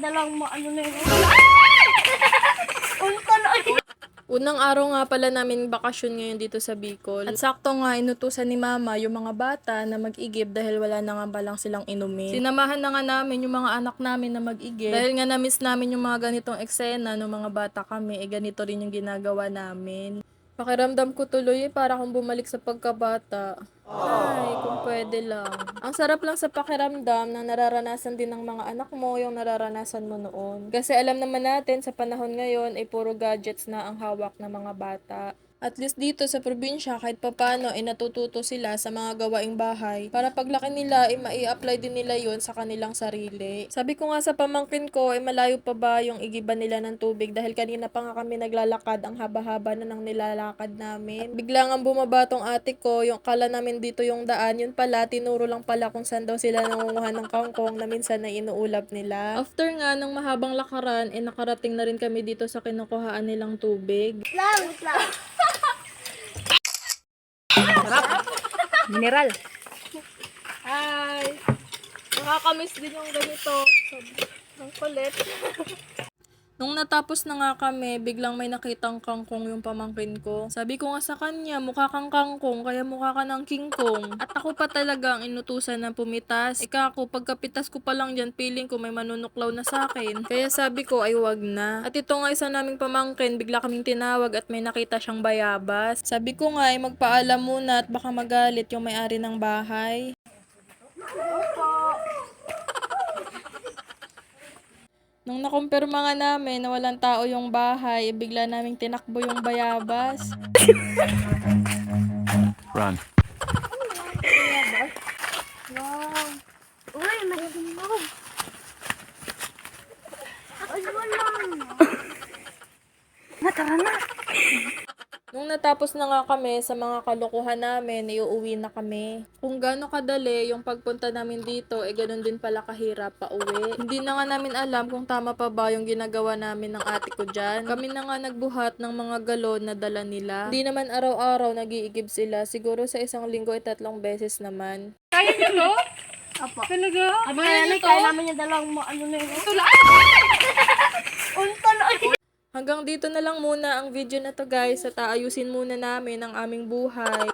Dalang mo, ano na yun? Ulto na Unang araw nga pala namin bakasyon ngayon dito sa Bicol. At sakto nga inutusan ni mama yung mga bata na mag-igib dahil wala na nga palang silang inumin. Sinamahan na nga namin yung mga anak namin na mag-igib. Dahil nga na-miss namin yung mga ganitong eksena ng mga bata kami, eh ganito rin yung ginagawa namin. Pakiramdam ko tuloy eh, para kung bumalik sa pagkabata. Ay, kung pwede lang. Ang sarap lang sa pakiramdam na nararanasan din ng mga anak mo yung nararanasan mo noon. Kasi alam naman natin sa panahon ngayon ay puro gadgets na ang hawak ng mga bata. At least dito sa probinsya, kahit papano, ay natututo sila sa mga gawaing bahay para paglaki nila, ay mai-apply din nila yon sa kanilang sarili. Sabi ko nga sa pamangkin ko, ay malayo pa ba yung igiban nila ng tubig dahil kanina pa nga kami naglalakad, ang haba-haba na ng nilalakad namin. At bigla nga bumaba tong ate ko, yung kala namin dito yung daan, yun pala, tinuro lang pala kung saan daw sila nangunguha ng kangkong na minsan na inuulap nila. After nga ng mahabang lakaran, eh nakarating na rin kami dito sa kinukuhaan nilang tubig. lang, lang. Mineral. Hi! Nakakamiss din yung ganito. Ang kulit. Nung natapos na nga kami, biglang may nakitang kangkong yung pamangkin ko. Sabi ko nga sa kanya, mukha kang kangkong, kaya mukha ka ng king kong. At ako pa talaga ang inutusan ng pumitas. Ika ako, pagkapitas ko pa lang dyan, feeling ko may manunuklaw na sa akin. Kaya sabi ko, ay wag na. At ito nga isa naming pamangkin, bigla kaming tinawag at may nakita siyang bayabas. Sabi ko nga, ay magpaalam muna at baka magalit yung may-ari ng bahay. Nung nakumpirma nga namin na walang tao yung bahay, eh, bigla naming tinakbo yung bayabas. Run. Wow. Uy, nagdinog. Ay, wala na. Natara na. Nung natapos na nga kami sa mga kalokohan namin, iuwi na kami. Kung gaano kadali yung pagpunta namin dito, eh ganun din pala kahirap pa uwi. Hindi na nga namin alam kung tama pa ba yung ginagawa namin ng ate ko dyan. Kami na nga nagbuhat ng mga galon na dala nila. Hindi naman araw-araw nagiigib sila. Siguro sa isang linggo ay tatlong beses naman. Kaya niyo to? Apo. Talaga? Abi, kaya na, kaya namin yung dalang mo, ano na yun? Ulto na Hanggang dito na lang muna ang video na to guys at aayusin muna namin ang aming buhay.